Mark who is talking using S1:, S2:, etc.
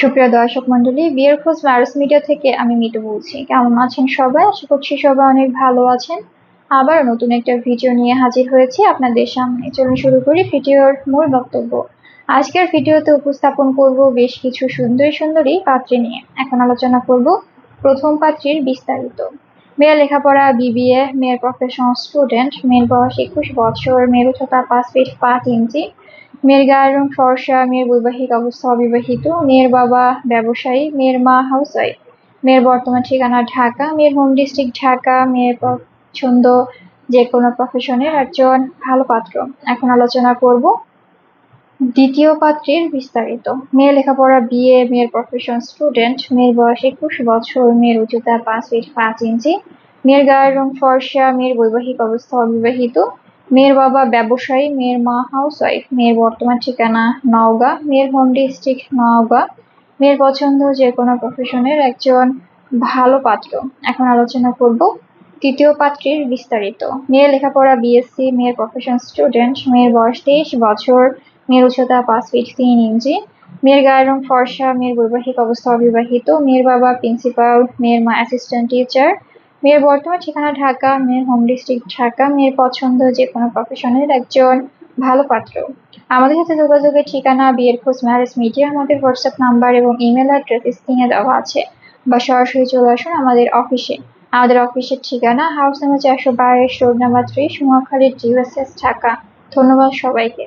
S1: সুপ্রিয় দর্শক মন্ডলী বিয়ের খোঁজ ভাইরাস মিডিয়া থেকে আমি মিটু বলছি। কেমন আছেন সবাই? আশা করছি সবাই অনেক ভালো আছেন। আবার নতুন একটা ভিডিও নিয়ে হাজির হয়েছি আপনাদের সামনে। চলুন শুরু করি ভিডিওর মূল বক্তব্য। আজকের ভিডিওতে উপস্থাপন করব বেশ কিছু সুন্দরী সুন্দরী পাত্রী নিয়ে। এখন আলোচনা করব প্রথম পাত্রীর বিস্তারিত। মেয়ের লেখাপড়া, বিবিএ, মেয়ের প্রফেশনাল স্টুডেন্ট মেয়ের বয়স একুশ বছর, মেয়ের উচ্চতা পাঁচ ফিট পাঁচ ইঞ্চি মেয়ের গায়ের রং ফর্সা, মেয়ের বৈবাহিক অবস্থা অবিবাহিত, মেয়ের বাবা ব্যবসায়ী, মেয়ের মা হাউস ওয়াইফ মেয়ের বর্তমান ঠিকানা ঢাকা, মেয়ের হোম ডিস্ট্রিক্ট ঢাকা, মেয়ের পছন্দ যে কোনো প্রফেশনের একজন ভালো পাত্র। এখন আলোচনা করব দ্বিতীয় পাত্রের বিস্তারিত। মেয়ে লেখাপড়া বিয়ে মেয়ের প্রফেশন স্টুডেন্ট মেয়ের বয়স একুশ বছর, মেয়ের উচ্চতা পাঁচ ফিট পাঁচ ইঞ্চি, মেয়ের গায়ের রং ফর্সা, মেয়ের বৈবাহিক অবস্থা অবিবাহিত মেয়ের বাবা ব্যবসায়ী, মেয়ের মা হাউস ওয়াইফ মেয়ের বর্তমান ঠিকানা নওগাঁ, মেয়ের হোম ডিস্ট্রিক্ট নওগাঁ। মেয়ের পছন্দ যে কোনো প্রফেশনের একজন ভালো পাত্র। এখন আলোচনা করব তৃতীয় পাত্রীর বিস্তারিত। মেয়ের লেখাপড়া বিএসসি মেয়ের প্রফেশন স্টুডেন্ট মেয়ের বয়স তেইশ বছর, মেয়ের উচ্চতা পাঁচ ফিট তিন ইঞ্চি, মেয়ের গায়ের রং ফর্সা, মেয়ের বৈবাহিক অবস্থা অবিবাহিত, মেয়ের বাবা প্রিন্সিপাল মেয়ের মা অ্যাসিস্ট্যান্ট টিচার মেয়ের বর্তমান ঠিকানা ঢাকা, মেয়ের হোম ডিস্ট্রিক্ট ঢাকা, মেয়ের পছন্দ যে কোনো প্রফেশনের একজন ভালো পাত্র। আমাদের সাথে যোগাযোগের ঠিকানা, বিয়ের খোঁজ ম্যারেজ মিডিয়া আমাদের হোয়াটসঅ্যাপ নাম্বার এবং ইমেল অ্যাড্রেস স্ক্রিনে দেওয়া আছে বা সরাসরি চলে আসুন আমাদের অফিসে আমাদের অফিসের ঠিকানা হাউস নাম্বার চারশো বাইশ, রোড নাম্বার ত্রিশ মহাখালী জিউএসএস ঢাকা। ধন্যবাদ সবাইকে।